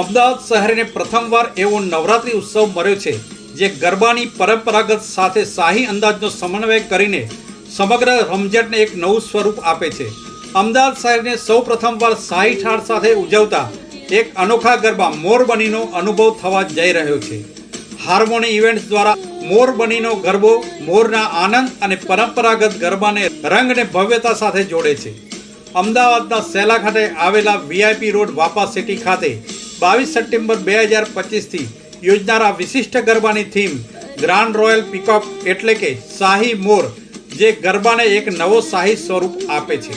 અમદાવાદ શહેરને પ્રથમવાર એવો નવરાત્રિ ઉત્સવ મળ્યો છે, જે ગરબાની પરંપરાગત સાથે શાહી અંદાજનો સમન્વય કરીને સમગ્ર રમઝટને એક નવું સ્વરૂપ આપે છે. અમદાવાદ શહેરને સૌ પ્રથમવાર શાહી ઠાર સાથે ઉજવતા એક અનોખા ગરબા મોરબનીનો અનુભવ થવા જઈ રહ્યો છે. હાર્મોની ઇવેન્ટ્સ દ્વારા મોરબનીનો ગરબો મોરના આનંદ અને પરંપરાગત ગરબાને રંગ અને ભવ્યતા સાથે જોડે છે. અમદાવાદના સેલા ખાતે આવેલા વીઆઈપી રોડ વાપા સિટી ખાતે બાવીસ સપ્ટેમ્બર બે હજાર પચીસથી યોજનારા વિશિષ્ટ ગરબાની થીમ ગ્રાન્ડ રોયલ પિકઅપ એટલે કે શાહી મોર, જે ગરબાને એક નવો શાહી સ્વરૂપ આપે છે.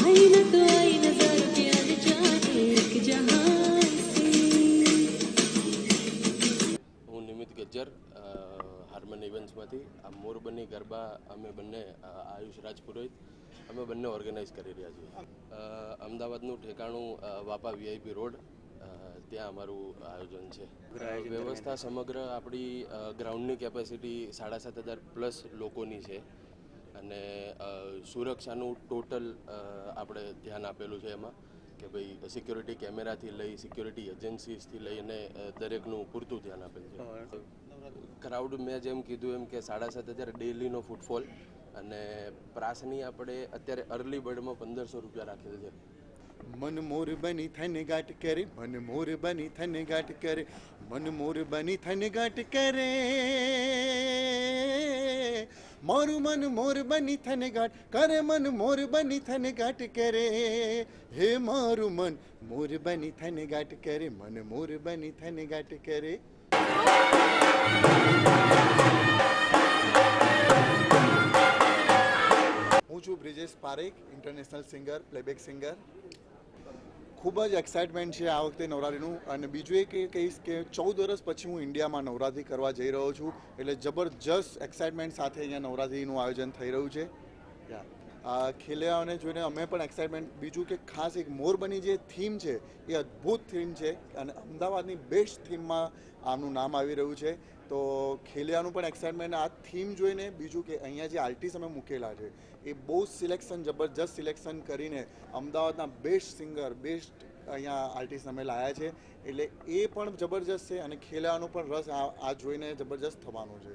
आई ગજ્જર હાર્મન ઇવેન્ટ્સમાંથી આ મોરબની ગરબા અમે બંને આયુષ રાજપુરોહિત અમે બંને ઓર્ગેનાઇઝ કરી રહ્યા છીએ. અમદાવાદનું ઠેકાણું વાપા વીઆઈપી રોડ ત્યાં અમારું આયોજન છે. વ્યવસ્થા સમગ્ર આપણી ગ્રાઉન્ડની કેપેસિટી સાડા સાત હજાર પ્લસ લોકોની છે. અને સુરક્ષાનું ટોટલ આપણે ધ્યાન આપેલું છે એમાં. કે ભાઈ સિક્યોરિટી કેમેરાથી લઈ સિક્યોરિટી એજન્સીસથી લઈને દરેકનું પૂરતું ધ્યાન આપેલ છે. ક્રાઉડ મેં જેમ કીધું એમ કે સાડા સાત હજાર ડેલીનો ફૂટફોલ અને પ્રાસની આપણે અત્યારે અર્લી બર્ડમાં પંદરસો રૂપિયા રાખેલ છે. મન મોર બની થને ગાટ કરે મન મોર બની થને ગાટ કરે મન મોર બની થને ગાટ કરે. મારું મન મોર બની થને ગાંઠ, કરે મન મોર બની થને ગાંઠ કરે. હે મારું મન મોર બની થને ગાંઠ કરે, મન મોર બની થને ગાંઠ કરે. હું છું Brijesh Parekh international singer playback singer ખૂબ જ એક્સાઇટમેન્ટ છે આ વખતે નવરાત્રિનું. અને બીજું એ કહીશ કે ચૌદ વર્ષ પછી હું ઇન્ડિયામાં નવરાત્રિ કરવા જઈ રહ્યો છું. એટલે જબરજસ્ત એક્સાઇટમેન્ટ સાથે અહીંયા નવરાત્રિનું આયોજન થઈ રહ્યું છે. યા. ખેલૈયાઓને જોઈને અમે પણ એક્સાઇટમેન્ટ બીજું કે ખાસ એક મોરબની જે થીમ છે, એ અદ્ભુત થીમ છે અને અમદાવાદની બેસ્ટ થીમમાં આમનું નામ આવી રહ્યું છે. તો ખેલૈયાનું પણ એક્સાઇટમેન્ટ આ થીમ જોઈને બીજું કે અહીંયા જે આર્ટિસ્ટ અમે મૂકેલા છે, એ બહુ સિલેક્શન જબરજસ્ત સિલેક્શન કરીને અમદાવાદના બેસ્ટ સિંગર બેસ્ટ અહીંયા આર્ટિસ્ટ અમે લાયા છે. એટલે એ પણ જબરજસ્ત છે અને ખેલૈયાનો પણ રસ આ જોઈને જબરજસ્ત થવાનો છે.